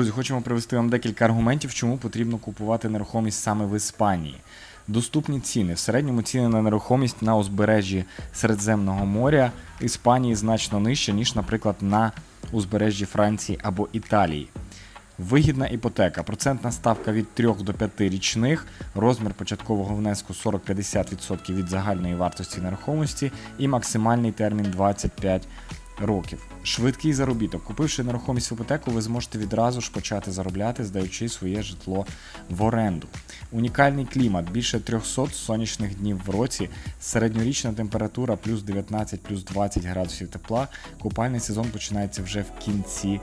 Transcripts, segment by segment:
Друзі, хочемо привести вам декілька аргументів, чому потрібно купувати нерухомість саме в Іспанії. Доступні ціни. В середньому ціни на нерухомість на узбережжі Середземного моря Іспанії значно нижче, ніж, наприклад, на узбережжі Франції або Італії. Вигідна іпотека. Процентна ставка від 3 до 5 річних, розмір початкового внеску 40-50% від загальної вартості нерухомості і максимальний термін 25 років. Швидкий заробіток. Купивши нерухомість в іпотеку, ви зможете відразу ж почати заробляти, здаючи своє житло в оренду. Унікальний клімат, більше 300 сонячних днів в році, середньорічна температура плюс 19, плюс 20 градусів тепла. Купальний сезон починається вже в кінці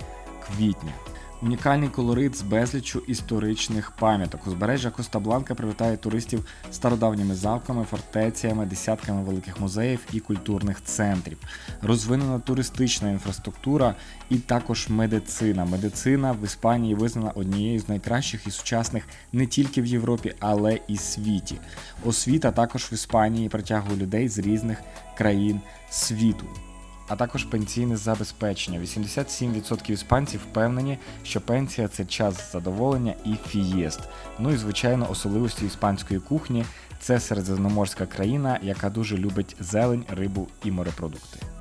квітня. Унікальний колорит з безліччю історичних пам'яток. Узбережжя Коста-Бланка привітає туристів стародавніми замками, фортеціями, десятками великих музеїв і культурних центрів. Розвинена туристична інфраструктура і також медицина. Медицина в Іспанії визнана однією з найкращих і сучасних не тільки в Європі, але і світі. Освіта також в Іспанії притягує людей з різних країн світу а також пенсійне забезпечення. 87% іспанців впевнені, що пенсія це час задоволення і фієст. Ну і звичайно, особливості іспанської кухні це середземноморська країна, яка дуже любить зелень, рибу і морепродукти.